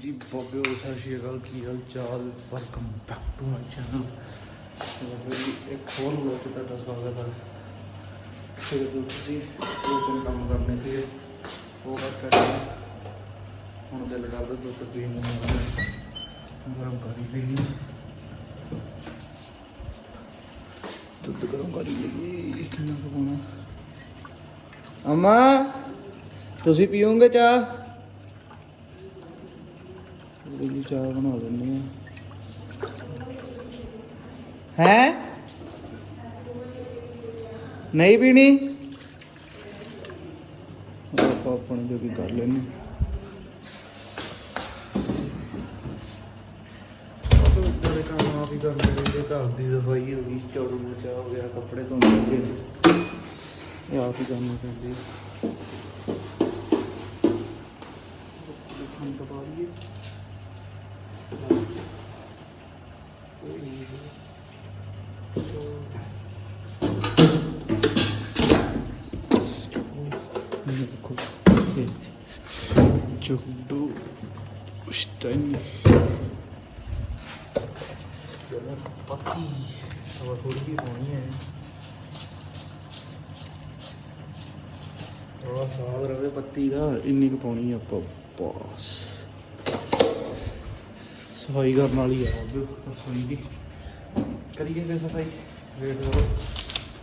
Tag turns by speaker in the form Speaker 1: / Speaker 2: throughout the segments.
Speaker 1: ਜੀ, ਬਾਬੇ ਉਹ ਸਤਿ ਸ਼੍ਰੀ ਅਕਾਲ, ਕੀ ਹਾਲ ਚਾਲ? Welcome back to my channel ਬਾਬੇ ਇੱਕ ਹੋਰ ਲੋਕ ਤੇ ਤੁਹਾਡਾ ਸਵਾਗਤ ਹੈ। ਤੇ ਤੁਸੀਂ ਦੋ ਤਿੰਨ ਕੰਮ ਕਰਨੇ ਸੀ ਉਹ ਕਰ ਕਰ ਹੁਣ ਦਿਲ ਕਰਦਾ ਦੁੱਧ ਪੀਣ ਨੂੰ ਗਰਮ ਕਰੀ ਲਈ ਦੁੱਧ ਗਰਮ ਕਰੀ ਲਈ ਕਿੰਨਾ ਕੁ ਪਾਉਣਾ? ਅਮਾ, ਤੁਸੀਂ ਪੀਓਗੇ ਚਾਹ? ਥੋੜੀ ਚਾਹ ਬਣਾ ਲੈਂਦੇ ਆ। ਹੈ? ਨਹੀਂ ਪੀਣੀ? ਆਪਾਂ ਆਪਣੇ ਜੋ ਕਰ ਲੈਣੇ ਦੇ ਕੰਮ ਆਪ ਹੀ ਕਰਨੇ ਰਹਿੰਦੇ ਘਰ ਦੀ ਸਫ਼ਾਈ ਹੋ ਗਈ ਝਾੜੂ ਪੋਚਾ ਹੋ ਗਿਆ ਕੱਪੜੇ ਧੋਣ ਲੱਗੇ ਇਹ ਆਪ ਹੀ ਕਰਨਾ ਪੈਂਦੇ ਖਾਣ ਤੋਂ ਬਾਅਦ ਹੀ ਦੇਖੋ ਜੁੰਡੂ ਸਟੈਨ ਜ਼ਰਾ ਪੱਤੀ ਹੋਰ ਥੋੜੀ ਵੀ ਪਾਉਣੀ ਹੈ ਥੋੜਾ ਸਾਗ ਰਵੇ ਪੱਤੀ ਦਾ ਇੰਨੀ ਕੁ ਪਾਉਣੀ ਆਪਾਂ ਬਸ। ਸਫ਼ਾਈ ਕਰਨ ਵਾਲੀ ਆ ਉਹ ਰਸੋਈ ਦੀ। ਕਰੀਏ ਫਿਰ ਸਫ਼ਾਈ ਵੇਟ ਕਰੋ।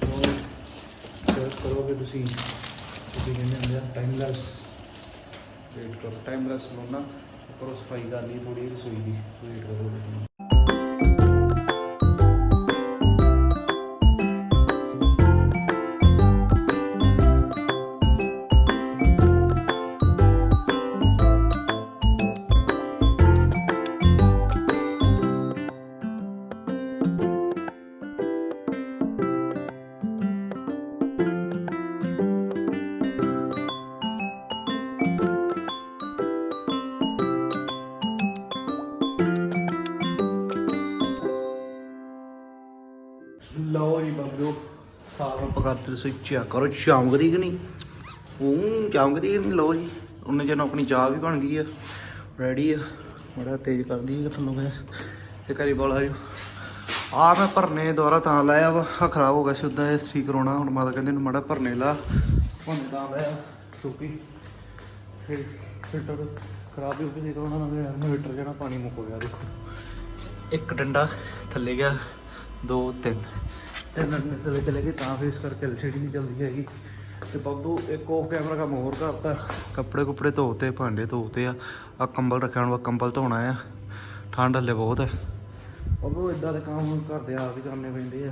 Speaker 1: ਹੋਰ ਚੈੱਕ ਕਰੋਗੇ ਤੁਸੀਂ ਤੁਸੀਂ ਕਹਿੰਦੇ ਹੁੰਦੇ ਆ ਟਾਈਮਲੈਸ ਵੇਟ ਕਰੋ ਟਾਈਮਲੈਸ ਲਾਉਣਾ ਕਰੋ ਸਫ਼ਾਈ ਕਰ ਥੋੜੀ ਰਸੋਈ ਦੀ। ਵੇਟ ਕਰੋ। ਲਓ ਜੀ ਚੈੱਕ ਕਰੋ ਚਮਕਦੀ ਚਮਕਦੀ ਲਓ ਜੀ, ਉਹਨੇ ਜਨ ਆਪਣੀ ਚਾਹ ਵੀ ਬਣ ਗਈ ਆ। ਰੈਡੀ ਤੇਜ਼ ਕਰਦੀ ਹੈ ਤੁਹਾਨੂੰ ਗੈਸ। ਇਹ ਮੈਂ ਭਰਨੇ ਦੁਆਰਾ ਤਾਂ ਲਾਇਆ ਵਾ। ਖਰਾਬ ਹੋ ਗਿਆ ਸੀ ਉਦਾਂ ਇਹ ਠੀਕ ਕਰਾਉਣਾ। ਹੁਣ ਮਾਤਾ ਕਹਿੰਦੇ ਨੂੰ ਮਾੜਾ ਭਰਨੇ ਲਾ। ਹੁਣ ਤਾਂ ਫਿਰ ਫਿਲਟਰ ਖਰਾਬ ਫਿਲਟਰ ਜਿਹੜਾ ਪਾਣੀ ਮੁੱਕ ਗਿਆ, ਦੇਖੋ। ਇੱਕ ਡੰਡਾ ਥੱਲੇ ਗਿਆ। 2 3 ਤੇ ਨਰਨੇ ਵਿੱਚ ਲੈ ਗਏ ਤਾਂ ਫਿਰ ਇਸ ਕਰਕੇ ਐਲਸੀਡੀ ਨਹੀਂ ਚੱਲਦੀ ਹੈਗੀ। ਤੇ ਬਾਬੂ ਇੱਕ ਉਹ ਕੈਮਰਾ ਕੰਮ ਹੋਰ ਕਰਤਾ। ਕੱਪੜੇ ਕੁਪੜੇ ਧੋਤੇ ਭਾਂਡੇ ਧੋਤੇ ਆ। ਆ ਕੰਬਲ ਰੱਖਣ ਵਾ ਕੰਬਲ ਧੋਣਾ ਆ। ਠੰਡ ਹੱਲੇ ਬਹੁਤ ਹੈ ਬਾਬੂ ਇਦਾਂ ਦੇ ਕੰਮ ਕਰਦੇ ਆ ਵੀ ਕਰਨੇ ਪੈਂਦੇ ਆ।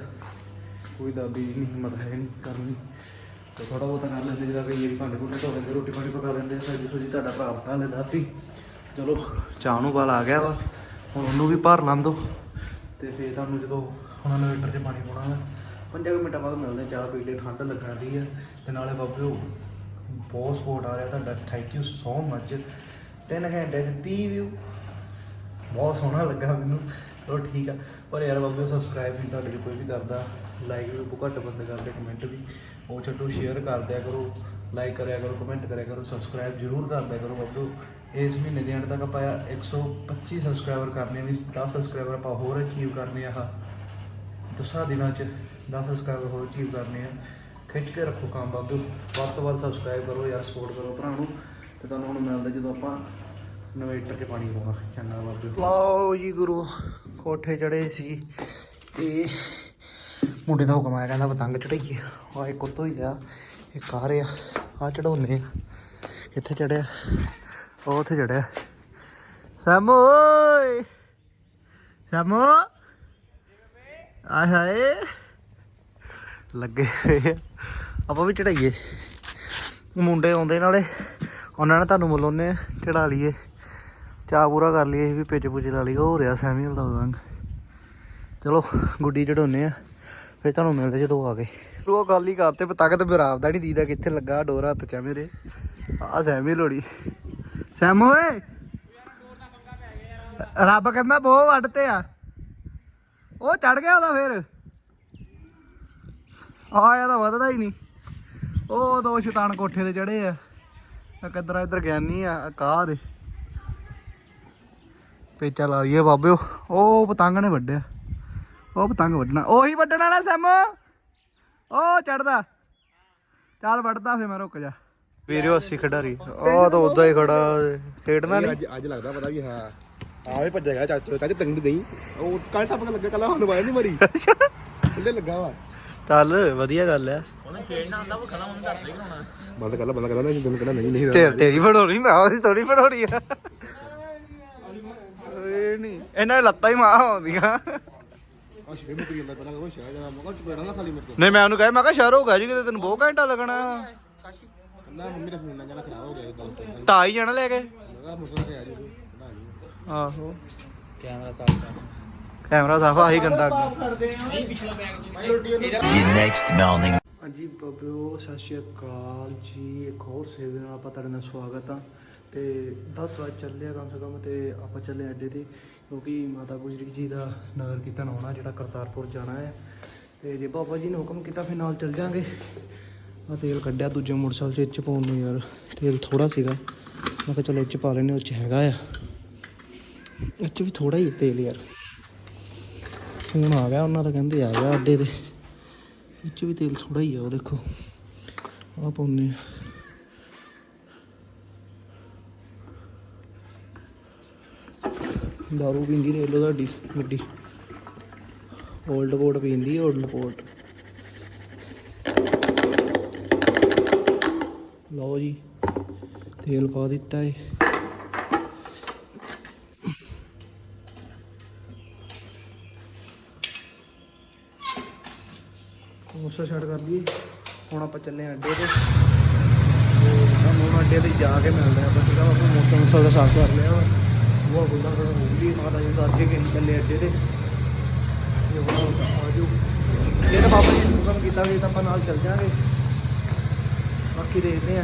Speaker 1: ਕੋਈ ਦਾ ਵੀ ਨਹੀਂ ਹਿੰਮਤ ਹੈ ਨਹੀਂ ਕਰਨੀ। ਤੇ ਥੋੜਾ ਬਹੁਤ ਕਰ ਲੈਂਦੇ ਜਿਹੜਾ ਕਈ ਵਾਰੀ ਭਾਂਡੇ ਭੁੰਡੇ ਧੋ ਲੈਂਦੇ ਰੋਟੀ ਪਾਣੀ ਪਕਾ ਲੈਂਦੇ ਸਾਡੀ ਸੋਜੀ ਤੁਹਾਡਾ ਭਰਾ ਬਣਾ ਲੈਂਦਾ ਸੀ ਚਲੋ ਚਾਹ ਨੂੰ ਵਾਲ ਆ ਗਿਆ ਵਾ। ਹੁਣ ਉਹਨੂੰ ਵੀ ਭਰ ਲਾਂ ਦੋ ਤੇ ਫੇਰ ਤੁਹਾਨੂੰ ਜਦੋਂ ਹੁਣ ਇਨਵੇਟਰ 'ਚ ਪਾਣੀ ਪਾਉਣਾ ਵਾ। ਪੰਜਾਂ ਕੁ ਮਿੰਟਾਂ ਬਾਅਦ ਮਿਲਦੇ ਚਾਹ ਪੀ ਕੇ ਠੰਡ ਲੱਗਣ ਦੀ ਹੈ ਤੇ ਨਾਲੇ ਬਾਬਿਓ ਬਹੁਤ ਸਪੋਰਟ ਆ ਰਿਹਾ ਤੁਹਾਡਾ। ਥੈਂਕ ਯੂ ਸੋ ਮੱਚ ਤਿੰਨ ਘੰਟੇ 'ਚ 30 ਵਿਊ ਬਹੁਤ ਸੋਹਣਾ ਲੱਗਾ ਮੈਨੂੰ। ਚਲੋ ਠੀਕ ਆ। ਪਰ ਯਾਰ ਬਾਬਿਓ ਸਬਸਕ੍ਰਾਈਬ ਨਹੀਂ ਤੁਹਾਡੇ ਲਈ ਕੋਈ ਵੀ ਕਰਦਾ। ਲਾਈਕ ਵੀ ਬਹੁਤ ਘੱਟ ਬੰਦੇ ਕਰਦੇ ਕਮੈਂਟ ਵੀ। ਉਹ ਛੱਡੋ ਸ਼ੇਅਰ ਕਰ ਦਿਆ ਕਰੋ। ਲਾਈਕ ਕਰਿਆ ਕਰੋ ਕਮੈਂਟ ਕਰਿਆ ਕਰੋ। ਸਬਸਕ੍ਰਾਈਬ ਜ਼ਰੂਰ ਕਰ ਦਿਆ ਕਰੋ ਬਾਬਿਓ ਇਸ ਮਹੀਨੇ ਦੇ ਐਂਡ ਤੱਕ ਆਪਾਂ 125 ਸਬਸਕ੍ਰਾਈਬਰ ਕਰਨੇ ਵੀ 10 ਸਬਸਕ੍ਰਾਈਬਰ ਆਪਾਂ ਹੋਰ ਅਚੀਵ ਕਰਨੇ ਆ ਆਹ। ਦਸਾਂ ਦਿਨਾਂ ਚ 10 ਸਬਸਕ੍ਰਾਈਬਰ ਹੋਰ ਅਚੀਵ ਕਰਨੇ ਆ। ਖਿੱਚ ਕੇ ਰੱਖੋ ਕੰਮ ਬਾਬਿਓ। ਵੱਧ ਤੋਂ ਵੱਧ ਸਬਸਕ੍ਰਾਈਬ ਕਰੋ ਯਾਰ ਸਪੋਰਟ ਕਰੋ ਭਰਾ ਨੂੰ। ਤੇ ਤੁਹਾਨੂੰ ਹੁਣ ਮਿਲਦਾ ਜਦੋਂ ਆਪਾਂ ਇਨਵੇਟਰ 'ਚ ਪਾਣੀ ਪਾਉਣਾ। ਚੰਗਾ ਬਾਬਿਓ। ਲਓ ਜੀ ਗੁਰੂ, ਕੋਠੇ ਚੜੇ ਸੀ ਤੇ ਮੁੰਡੇ ਦਾ ਹੁਕਮ ਆਇਆ, ਕਹਿੰਦਾ ਪਤੰਗ ਚੜਾਈਏ ਆ ਇੱਕ ਉੱਤੋਂ ਹੀ ਲਿਆ, ਇੱਕ ਆ ਰਿਹਾ। ਆ ਚੜਾਉਨੇ ਆ। ਕਿੱਥੇ ਚੜਿਆ ਉਹ ਉੱਥੇ ਚੜਿਆ ਸੈਮੋ, ਓਏ! ਸੈਮੋ! ਆਏ ਹਾਏ। ਲੱਗੇ ਹੋਏ ਆ। ਆਪਾਂ ਵੀ ਚੜਾਈਏ। ਮੁੰਡੇ ਆਉਂਦੇ ਨਾਲੇ। ਉਹਨਾਂ ਨੇ ਤੁਹਾਨੂੰ ਬੁਲਾਉਨੇ ਚੜਾ ਲਈਏ। ਚਾਹ ਪੂਰਾ ਕਰ ਲਈਏ ਵੀ ਪਿੱਛ ਪੁੱਛ ਲਾ ਲਈ ਹੋ ਰਿਹਾ ਸੈਮੀਅਲ ਦਾ ਰੰਗ ਚਲੋ, ਗੁੱਡੀ ਚੜਾਉਨੇ ਆ। ਫਿਰ ਤੁਹਾਨੂੰ ਮਿਲਦੇ ਜਦੋਂ ਆ ਗਏ। ਉਹ ਗੱਲ ਹੀ ਕਰਤੇ ਤਾਕਤ ਤੇ ਬਰਾਬ ਦਾ ਨਹੀਂ ਦੀਦਾ ਕਿੱਥੇ ਲੱਗਾ ਡੋਰ ਹੱਥ ਚ ਆ ਮੇਰੇ। ਆ ਸੈਮੀ ਲੋੜੀ ਸੈਮ ਓਏ! ਰੱਬ ਕਹਿੰਦਾ ਬਹੁਤ ਵੱਢ ਤੇ ਆ। ਉਹ ਚੜ ਗਿਆ ਉਹਦਾ ਫਿਰ। ਆਇਆ ਤਾਂ ਵਧਦਾ ਹੀ ਨਹੀਂ। ਉਹ ਦੋ ਸ਼ੈਤਾਨ ਕੋਠੇ ਤੇ ਚੜੇ ਆ। ਕਿੱਧਰ ਇੱਧਰ ਗਿਆਨੀ ਆ ਕਾਹ ਦੇ। ਪੇਚਾ ਲਾ ਲਈਏ ਬਾਬਿਓ। ਉਹ ਪਤੰਗ ਨੇ ਵੱਢਿਆ। ਉਹ ਪਤੰਗ ਵੱਢਣਾ। ਉਹੀ ਵੱਢਣ ਵਾਲਾ ਸੈਮ। ਉਹ ਚੜਦਾ ਚੱਲ ਵੱਢਦਾ ਫੇ ਮੈਂ ਰੁਕ ਜਾ। ਵੀਰੋ ਅਸੀਂ ਖਿਡਾਰੀ। ਉਹ ਤਾਂ ਉਦਾਂ ਹੀ ਖੜਾ। ਖੇਡਣਾ ਨਹੀਂ।
Speaker 2: ਅੱਜ ਅੱਜ ਲੱਗਦਾ ਪਤਾ ਵੀ ਹਾਂ। ਆਵੇ ਭੱਜੇਗਾ ਚਾਚੋ ਚਾਚੇ ਤੰਗ ਨਹੀਂ। ਉਹ ਕੱਲ ਟੱਪ ਕੇ ਲੱਗਾ ਕੱਲਾ ਹੁਣ ਵਾਇਆ ਨਹੀਂ ਮਰੀ। ਥੱਲੇ ਲੱਗਾ ਵਾ।
Speaker 1: ਚੱਲ ਵਧੀਆ ਗੱਲ ਆ।
Speaker 2: ਬੰਦ ਕਰ ਲਾ ਬੰਦ ਕਰ ਲਾ ਨਹੀਂ ਤੈਨੂੰ ਕਹਿੰਦਾ ਨਹੀਂ ਨਹੀਂ
Speaker 1: ਤੇ ਤੇਰੀ ਬਣਾਉਣੀ ਮੈਂ ਉਹਦੀ ਥੋੜੀ ਬਣਾਉਣੀ ਆ। ਓਏ ਨਹੀਂ ਇਹਨਾਂ ਲੱਤਾਂ ਹੀ ਮਾਂ ਆਉਂਦੀਆਂ।
Speaker 2: ਉਹ ਖਾਲੀ
Speaker 1: ਨਹੀਂ ਮੈਂ ਉਹਨੂੰ ਕਹਿ ਮੈਂ ਕਿਹਾ ਸ਼ਹਿਰ ਹੋ ਗਿਆ ਜੀ ਕਿਤੇ ਤੈਨੂੰ ਬਹੁਤ ਘੰਟਾ ਲੱਗਣਾ।
Speaker 2: ਕਹਿੰਦਾ ਮੰਮੀ ਦਾ ਫੋਨ ਨਾ ਜਣਾ ਖਰਾਬ ਹੋ ਗਿਆ ਇਦਾਂ ਮੈਂ
Speaker 1: ਤਾਂ ਹੀ ਜਾਣਾ ਲੈ ਕੇ। ਆਹੋ। ਕੈਮਰਾ ਸਾਫ਼ ਕੈਮਰਾ ਸਾਫ਼ ਆਹੀ ਗੰਦਾ।
Speaker 3: next morning.
Speaker 1: ਹਾਂਜੀ ਬਾਬਿਓ ਸਤਿ ਸ਼੍ਰੀ ਅਕਾਲ ਜੀ। ਇੱਕ ਹੋਰ ਸੇਵ ਦੇ ਨਾਲ ਆਪਾਂ ਤੁਹਾਡੇ ਨਾਲ ਸਵਾਗਤ ਆ। ਤੇ 10 ਵਜੇ ਚੱਲਿਆ ਕਮ ਸੇ ਕਮ ਤੇ ਆਪਾਂ ਚੱਲੇ ਅੱਡੇ ਤੇ ਕਿਉਂਕਿ ਮਾਤਾ ਗੁਜਰੀ ਜੀ ਦਾ ਨਗਰ ਕੀਰਤਨ ਆਉਣਾ ਜਿਹੜਾ ਕਰਤਾਰਪੁਰ ਜਾਣਾ ਹੈ। ਤੇ ਜੇ ਬਾਬਾ ਜੀ ਨੇ ਹੁਕਮ ਕੀਤਾ ਫਿਰ ਨਾਲ ਚੱਲ ਜਾਾਂਗੇ। ਆ ਤੇਲ ਕੱਢਿਆ ਦੂਜੇ ਮੋਟਰਸਾਈਕਲ 'ਚ ਇਹ 'ਚ ਪਾਉਣ ਨੂੰ ਯਾਰ। ਤੇਲ ਥੋੜਾ ਸੀਗਾ। ਮੈਂ ਕਿਹਾ ਚਲੋ ਇਹ 'ਚ ਪਾ ਲੈਨੇ ਉਹ 'ਚ ਹੈਗਾ ਆ। ਇਹ 'ਚ ਵੀ ਥੋੜਾ ਹੀ ਤੇਲ ਯਾਰ। ਫੋਨ ਆ ਗਿਆ, ਉਹਨਾਂ ਦਾ ਕਹਿੰਦੇ ਆ ਗਿਆ ਅੱਡੇ ਤੇ। ਇਹ 'ਚ ਵੀ ਤੇਲ ਥੋੜਾ ਹੀ ਆ, ਉਹ ਦੇਖੋ। ਆ ਪਾਉਨੇ ਆ। ਦਾਰੂ ਪੀਂਦੀ ਰੇਲ ਸਾਡੀ ਗੱਡੀ। ਓਲਡ ਪੋਰਟ ਪੀਂਦੀ ਓਲਡ ਪੋਰਟ ਲਓ ਜੀ, ਤੇਲ ਪਾ ਦਿੱਤਾ ਏ। ਮੋਸਾ ਸ਼ਾਟ ਕਰ ਲਈਏ ਹੁਣ ਆਪਾਂ ਚੱਲੇ ਆਂ ਅੱਡੇ ਤੇ। ਤੁਹਾਨੂੰ ਅੱਡੇ ਤੇ ਜਾ ਕੇ ਮਿਲਦੇ ਆਪਾਂ ਸੀਗਾ ਆਪਾਂ ਮੋਸਾ ਮੋਸਾ ਦਾ ਸਾਥ ਕਰ ਲਿਆ ਵਾ। ਉਹ ਬੁੱਢਾ ਬੜਾ ਹੋ ਮਾਤਾ ਜੀ ਸਾਥ ਕੇ ਚੱਲੇ ਅੱਡੇ ਤੇ। ਇਹ ਬੜਾ ਆਜੂ। ਇਹ ਬਾਬਾ ਜੀ ਨੇ ਹੁਕਮ ਕੀਤਾ ਵੀ ਤਾਂ ਆਪਾਂ ਨਾਲ ਚੱਲ ਜਾਾਂਗੇ ਬਾਕੀ ਦੇਖਦੇ ਆ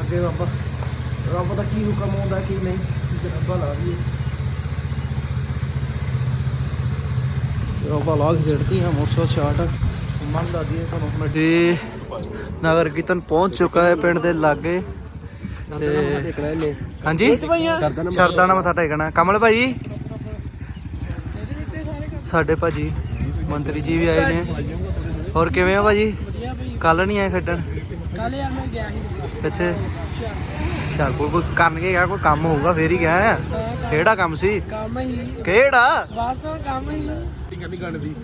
Speaker 1: ਅੱਗੇ ਬਾਬਾ। ਰੱਬ ਦਾ ਕੀ ਹੁਕਮ ਆਉਂਦਾ, ਕੀ ਨਹੀਂ ਜਨਾਬਾ ਲਾ ਦਈਏ। ਰੋਬਾ ਲਾਗ ਛੱਡਤੀ ਹੈ ਮੋਟਰਸਾਈਕਲ ਸ਼ਾਟ ਜੀ ਨਗਰ ਕੀਰਤਨ ਪਹੁੰਚ ਚੁੱਕਾ ਹੈ ਪਿੰਡ ਦੇ ਲਾਗੇ ਤੇ ਹਾਂਜੀ ਸ਼ਰਦਾਨਾ ਮੱਥਾ ਟੇਕਣਾ। ਕਮਲ ਭਾਜੀ ਸਾਡੇ ਭਾਜੀ ਮੰਤਰੀ ਜੀ ਵੀ ਆਏ ਨੇ। ਹੋਰ ਕਿਵੇਂ ਹੋ ਭਾਜੀ? ਕੱਲ ਨਹੀਂ ਆਏ ਖੇਡਣ?
Speaker 4: ਕੱਲ ਯਾਰ ਮੈਂ ਗਿਆ ਸੀ।
Speaker 1: ਕਿੱਥੇ? ਚੱਲ ਕੋਈ ਕੋਈ ਕਰਨ ਕੇ ਗਿਆ ਕੋਈ ਕੰਮ ਹੋਊਗਾ ਫੇਰ ਹੀ ਗਿਆ। ਕਿਹੜਾ ਕੰਮ ਸੀ?
Speaker 4: ਕੰਮ ਹੀ।
Speaker 1: ਕਿਹੜਾ?
Speaker 4: ਬਸ ਕੰਮ ਹੀ।
Speaker 2: ਗੰਨ ਦੀ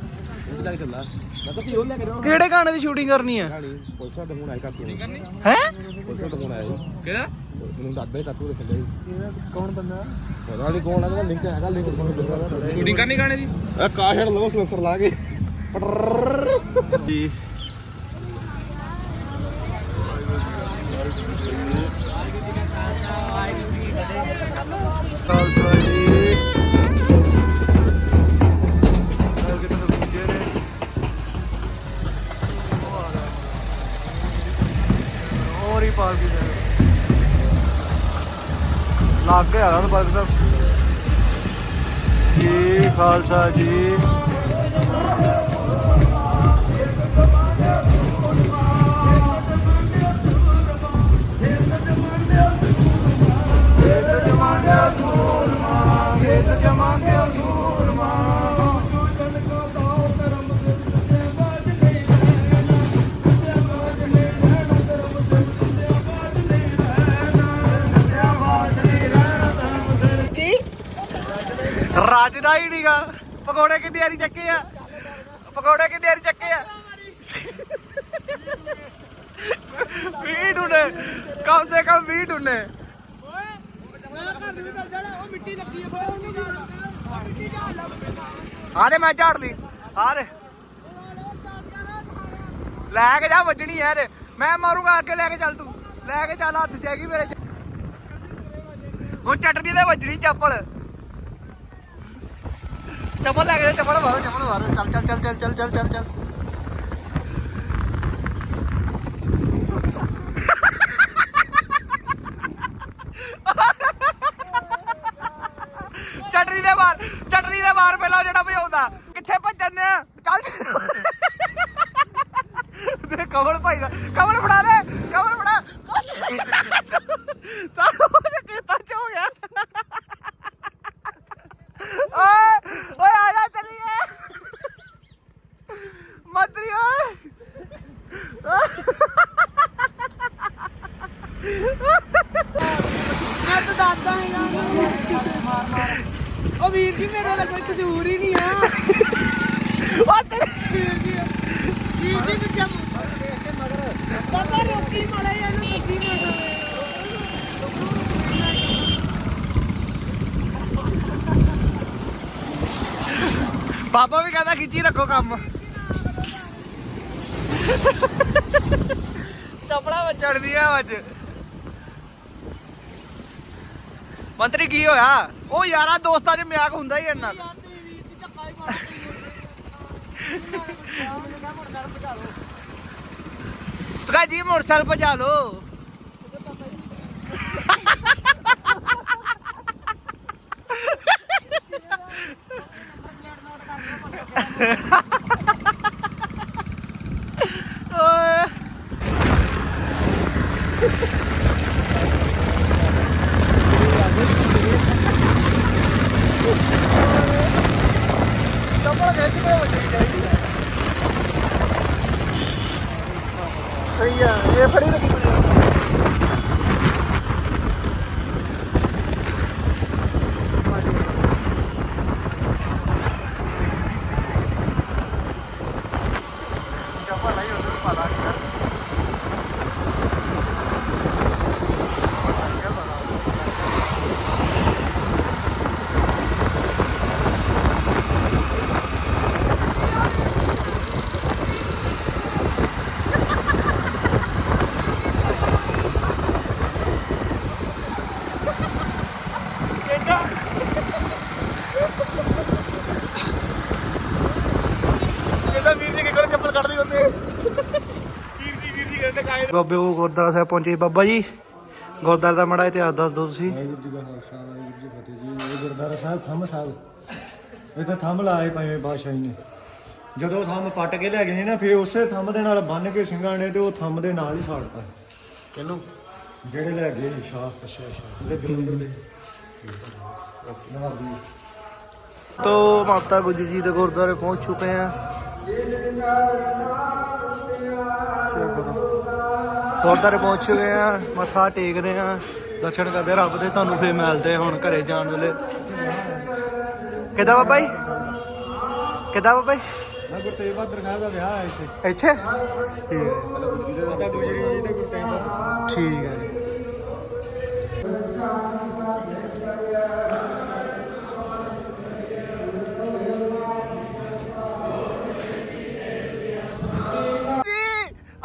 Speaker 2: ਉਹ ਲੈ ਕੇ ਚੱਲਾ ਮੈਂ ਕਿਹਾ ਉਹ ਲੈ ਕੇ ਜਾਓ।
Speaker 1: ਕਿਹੜੇ ਗਾਣੇ ਦੀ ਸ਼ੂਟਿੰਗ ਕਰਨੀ ਆ?
Speaker 2: ਕਹਾਣੀ ਪੁਲਿਸ ਦਾ ਫੋਨ ਆਇਆ ਕਾਕੀ
Speaker 1: ਹੈ?
Speaker 2: ਪੁਲਿਸ ਦਾ ਫੋਨ ਆਇਆ
Speaker 1: ਕਿਹਦਾ?
Speaker 2: ਮੈਨੂੰ ਦੱਸਦੇ ਕਾਕੂ ਦੇ ਥੱਲੇ। ਕੌਣ ਬੰਦਾ? ਪਤਾ ਨਹੀਂ ਕੌਣ ਲੱਗਦਾ ਲਿੰਕ ਹੈਗਾ ਲਿੰਕ ਸ਼ੂਟਿੰਗ ਕਰਨੀ ਗਾਣੇ ਦੀ? ਆ ਕਾਸ਼ੜ ਲਵੋ ਸਲੈਂਸਰ ਲਾ ਕੇ।
Speaker 1: ਜੀ। ਹਰਿਆਣਾ ਤੋਂ ਪਾਲਕ ਸਾਹਿਬ ਜੀ ਖਾਲਸਾ ਜੀ? ਰਾਜਦਾ ਪਕੌੜੇ ਕਿੰਨੀ ਵਾਰੀ ਚੱਕੇ ਆ? ਪਕੌੜੇ ਕਿੰਨੀ ਵਾਰੀ ਚੱਕੇ ਆ? ਵੀਹ ਡੁੱਨੇ ਕਮ ਸੇ ਕਮ ਵੀਹ ਡੁੱਨੇ
Speaker 4: ਮੈਂ ਘਰ ਵੀ ਕਰ ਜਾਣਾ ਉਹ ਮਿੱਟੀ ਲੱਗੀ ਹੈ ਉਹ ਨਹੀਂ ਜਾਣਾ ਮਿੱਟੀ ਝਾੜ ਲਾ
Speaker 1: ਆਰੇ ਮੈਂ ਝਾੜ ਲਈ। ਆਰੇ ਲੈ ਕੇ ਜਾ, ਵੱਜਣੀ ਯਾਰ ਮੈਂ ਮਾਰੂਗਾ, ਆ ਕੇ ਲੈ ਕੇ ਚੱਲ ਤੂੰ। ਲੈ ਕੇ ਚੱਲ, ਹੱਥ ਚ ਹੈਗੀ ਮੇਰੇ ਹੁਣ ਚਟਨੀ ਦੇ ਵੱਜਣੀ ਚੱਪਲ। ਚੱਪਲ ਲੈ ਕੇ ਜਾ, ਚੱਪਲ ਮਾਰੋ ਚੱਪਲ ਮਾਰੋ ਚੱਲ ਚੱਲ ਚੱਲ ਚੱਲ ਚੱਲ ਚੱਲ ਚੱਲ ਚੱਲ ਚਟਨੀ ਦੇ ਬਾਹਰ ਚਟਨੀ ਦੇ ਬਾਹਰ ਪਹਿਲਾਂ ਜਿਹੜਾ ਭਜਾਉਂਦਾ ਕਿੱਥੇ ਭੱਜਣ ਨੇ ਚੱਲ ਤੇ ਕਮਲ ਭਾਈ ਦਾ ਕਮਲ ਫੜਾ ਲੈ ਕਮਲ ਫੜਾ ਤਾਂ ਉਹ ਕੀਤਾ ਚ ਹੋ ਗਿਆ
Speaker 4: ਮੈਂ ਤਾਂ ਦੱਸਦਾ ਹੈਗਾ ਮਾਰ ਮਾਰ ਉਹ ਵੀਰ ਜੀ ਮੇਰੇ ਦਾ ਕੋਈ ਕਸੂਰ ਹੀ ਨਹੀਂ ਆ। ਉਹ ਤੇਰੇ ਵੀਰ ਜੀ ਵੀਰ ਜੀ ਪਿੱਛੇ? ਬਾਬਾ ਰੋਕੀ ਮਾੜਾ ਜਿਹਾ ਇਹਨੂੰ ਦੱਸੀ ਨਾ
Speaker 1: ਬਾਬਾ ਵੀ ਕਹਿੰਦਾ ਖਿੱਚੀ ਰੱਖੋ ਕੰਮ। ਚਪੜਾ ਵੱਜਣ ਆ ਅੱਜ। ਮੰਤਰੀ ਕੀ ਹੋਇਆ? ਉਹ ਯਾਰਾਂ ਦੋਸਤਾਂ 'ਚ ਮਜ਼ਾਕ ਹੁੰਦਾ ਹੀ ਇੰਨਾ ਕੁ।
Speaker 4: ਜੀ ਮੋਟਰਸਾਈਕਲ ਭਜਾ ਲਓ
Speaker 1: ਤੂੰ ਕਹ ਜੀ ਮੋਟਰਸਾਈਕਲ ਭਜਾ ਲਓ। ਓਏ ਚੱਪਲ ਖਿੱਚ ਕੇ ਹੋ ਚਾਹੀਦੀ ਹੈ ਸਹੀ ਆ ਇਹ ਫੜੀ ਰੱਖੀ ਇਹਦਾ ਵੀਰ ਜੀ ਕਿਹੜਾ ਚੱਪਲ ਕੱਢਦੀ ਹੁੰਦੇ ਵੀਰ ਜੀ ਵੀਰ ਜੀ ਕਹਿੰਦੇ ਕਾਇਦ ਬਾਬੇ ਉਹ ਗੁਰਦੁਆਰਾ ਸਾਹਿਬ ਪਹੁੰਚੇ ਬਾਬਾ ਜੀ ਗੁਰਦੁਆਰਾ ਦਾ ਮੜਾ ਇਤਿਹਾਸ ਦੱਸ ਦਿਓ ਤੁਸੀਂ।
Speaker 3: ਵਾਹਿਗੁਰੂ ਜੀ ਕਾ ਖਾਲਸਾ ਵਾਹਿਗੁਰੂ ਜੀ ਕੀ ਫਤਿਹ ਜੀ। ਇਹ ਗੁਰਦੁਆਰਾ ਸਾਹਿਬ ਥੰਮ ਸਾਹਿਬ। ਇੱਥੇ ਥੰਮ ਲਾਏ ਪੰਜਵੇਂ ਬਾਦਸ਼ਾਹੀ ਨੇ। ਜਦੋਂ ਥੰਮ ਪੱਟ ਕੇ ਲੈ ਗਏ ਨੇ ਨਾ ਫਿਰ ਉਸੇ ਥੰਮ ਦੇ ਨਾਲ ਬੰਨ ਕੇ ਸਿੰਘਾਂ ਨੇ ਤੇ ਉਹ ਥੰਮ ਦੇ ਨਾਲ ਹੀ ਸਾੜਤਾ।
Speaker 1: ਕਿਹਨੂੰ?
Speaker 3: ਜਿਹੜੇ ਲੈ ਗਏ ਸ਼ਾਹ। ਅੱਛਾ ਅੱਛਾ। ਜਲੰਧਰ ਦੇ।
Speaker 1: ਤੋ ਮਾਤਾ ਗੁਜਰੀ ਜੀ ਦੇ ਗੁਰਦੁਆਰੇ ਪਹੁੰਚ ਚੁੱਕੇ ਹਾਂ ਗੁਰਦੁਆਰੇ ਪਹੁੰਚ ਚੁੱਕੇ ਹਾਂ ਮੱਥਾ ਟੇਕ ਰਹੇ ਹਾਂ ਦਰਸ਼ਨ ਕਰਦੇ ਰੱਬ ਦੇ ਤੁਹਾਨੂੰ ਫੇਰ ਮਿਲਦੇ ਹੁਣ ਘਰੇ ਜਾਣ ਵੇਲੇ। ਕਿੱਦਾਂ ਬਾਬਾ ਜੀ? ਕਿੱਦਾਂ ਬਾਬਾ ਜੀ?
Speaker 3: ਨਾ ਗੁਰੂ ਤੇਗ ਬਹਾਦਰ ਸਾਹਿਬ ਦਾ ਵਿਆਹ ਹੈ ਇੱਥੇ।
Speaker 1: ਇੱਥੇ? ਠੀਕ ਹੈ। ਠੀਕ ਹੈ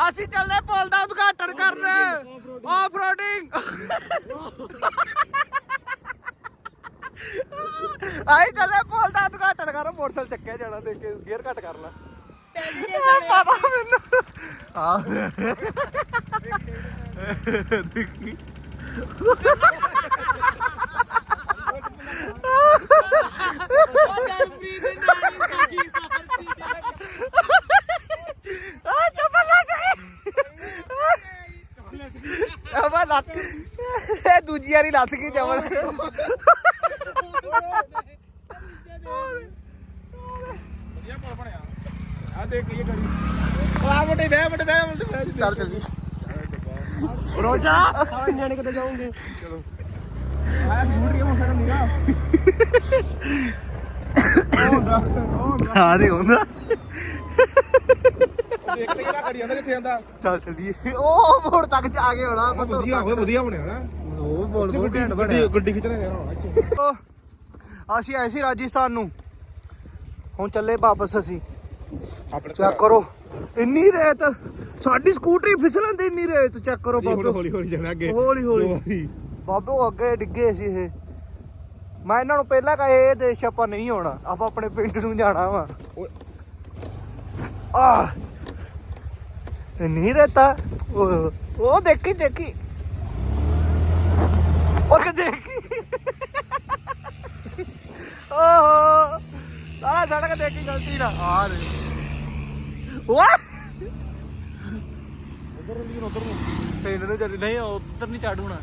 Speaker 1: ਅਸੀਂ ਚੱਲੇ ਪੁਲ ਦਾ ਉਦਘਾਟਨ ਕਰਨ। ਆਫ ਰੋਡਿੰਗ ਆਈ ਚੱਲੇ ਪੁਲ ਦਾ ਉਦਘਾਟਨ ਕਰਨ। ਮੋਟਰਸਾਈਕਲ ਚੱਕਿਆ ਜਾਣਾ ਦੇਖ ਕੇ ਗੇਅਰ ਘੱਟ ਕਰ ਲੈ। ਪਤਾ ਮੈਨੂੰ। ਆ ਦੇਖੀ।
Speaker 4: ਉਹ ਜਲਪ੍ਰੀਤ ਦੇ ਨਾਲ ਹੀ ਸਾਡੀ ਸਾਡੀ
Speaker 1: ਆ ਚੱਪਲ ਲੱਗ ਗਈ ਚੱਪਲ ਇਹ ਦੂਜੀ ਵਾਰੀ ਲੱਥ ਗਈ ਚੱਪਲ
Speaker 2: ਵਧੀਆ ਪੁਲ ਬਣਿਆ ਆ ਦੇਖ ਕੀ ਗੜੀ ਆ ਮੁੰਡੇ ਬਹਿ ਮੁੰਡੇ ਬਹਿ ਮੁੰਡੇ
Speaker 1: ਚੱਲ ਚੱਲੀ
Speaker 3: ਰੋਜਾ। ਖਾਣ ਜਾਣੇ ਕਿਤੇ ਜਾਓਗੇ
Speaker 2: ਆ ਮੂੜ ਕੇ ਮੋਸਾ ਨੀਗਾ
Speaker 1: ਹਾਂ, ਨਹੀਂ ਹੁੰਦਾ।
Speaker 2: ਤੇ ਕਿਹੜਾ ਗੜੀ ਆਂਦਾ ਕਿੱਥੇ ਆਂਦਾ
Speaker 1: ਚੱਲ ਚੱਲੀਏ। ਉਹ ਮੋੜ ਤੱਕ ਜਾ ਕੇ ਹੋਣਾ ਆਪਾਂ ਤੁਰ
Speaker 2: ਵਧੀਆ ਹੋਇਆ ਵਧੀਆ ਬਣਿਆ ਨਾ
Speaker 1: ਉਹ ਬੋਲ ਬੋਲ ਘੈਂਟ
Speaker 2: ਗੱਡੀ
Speaker 1: ਬਣਿਆ।
Speaker 2: ਗੱਡੀ ਖਿੱਚਣਾ ਗਿਆ ਹੋਣਾ
Speaker 1: ਅਸੀਂ ਆਏ ਸੀ ਰਾਜਸਥਾਨ ਨੂੰ। ਹੁਣ ਚੱਲੇ ਵਾਪਸ ਅਸੀਂ।
Speaker 2: ਆਪਣੇ
Speaker 1: ਚੈੱਕ ਕਰੋ। ਇੰਨੀ ਰੇਤ ਸਾਡੀ ਸਕੂਟਰੀ ਫਿਸਲਣ ਦੀ ਇੰਨੀ ਰੇਤ ਚੈੱਕ ਕਰੋ ਬਾਬੇ।
Speaker 2: ਹੌਲੀ ਹੌਲੀ ਜਾਣਾ ਅੱਗੇ।
Speaker 1: ਹੌਲੀ ਹੌਲੀ।
Speaker 2: ਹੌਲੀ
Speaker 1: ਬਾਬੇ ਉਹ ਅੱਗੇ ਡਿੱਗੇ ਸੀ ਇਹ। ਮੈਂ ਇਹਨਾਂ ਨੂੰ ਪਹਿਲਾਂ ਕਹੇ ਇਹ ਦੇਸ਼ ਆਪਾਂ ਨਹੀਂ ਆਉਣਾ ਆਪਾਂ ਆਪਣੇ ਪਿੰਡ ਨੂੰ ਜਾਣਾ ਵਾ। ਆ ਇੰਨੀ ਰੇਤਾ ਉਹ ਉਹ ਦੇਖੀ ਦੇਖੀ। ਉਹ ਕਿ ਦੇਖੀ। ਓਹ। ਸਾਰਾ ਸੜਕ ਦੇਖੀ ਗਲਤੀ ਨਾ ਆ ਰੇ। ਵਾਹ!
Speaker 2: ਉਧਰ ਨੂੰ ਉਧਰ ਨੂੰ।
Speaker 1: ਪਿੰਡ ਨੂੰ ਚੱਲ ਨਹੀਂ ਉਧਰ ਨਹੀਂ ਚੜ ਹੋਣਾ।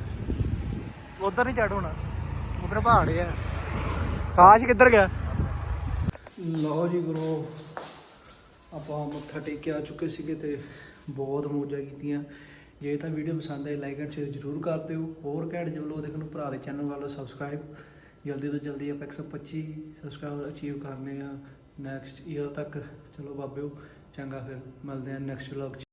Speaker 1: ਉਧਰ ਨਹੀਂ ਚੜ ਹੋਣਾ। ਉਧਰ ਪਹਾੜ ਆ। ਕਾਸ਼ ਕਿੱਧਰ ਗਿਆ? ਲਓ ਜੀ ਗੁਰੂ ਆਪਾਂ ਮੱਥਾ ਟੇਕ ਕੇ ਆ ਚੁੱਕੇ ਸੀਗੇ ਤੇ ਬਹੁਤ ਮੌਜਾਂ ਕੀਤੀਆਂ। ਜੇ ਤਾਂ ਵੀਡੀਓ ਪਸੰਦ ਆਈ ਲਾਈਕ ਐਂਡ ਸ਼ੇਅਰ ਜ਼ਰੂਰ ਕਰ ਦਿਓ। ਹੋਰ ਘੈਂਟ ਜਿਹੇ ਦੇਖਣ ਨੂੰ ਭਰਾ ਦੇ ਚੈਨਲ ਵੱਲੋਂ ਸਬਸਕ੍ਰਾਈਬ ਜਲਦੀ ਤੋਂ ਜਲਦੀ ਆਪਾਂ 125 ਸਬਸਕ੍ਰਾਈਬਰ ਅਚੀਵ ਕਰਨੇ ਆ। ਨੈਕਸਟ ਈਅਰ ਤੱਕ। ਚਲੋ ਬਾਬਿਓ, ਚੰਗਾ ਫਿਰ। ਮਿਲਦੇ ਆ ਨੈਕਸਟ ਵਲੋਗ 'ਚ।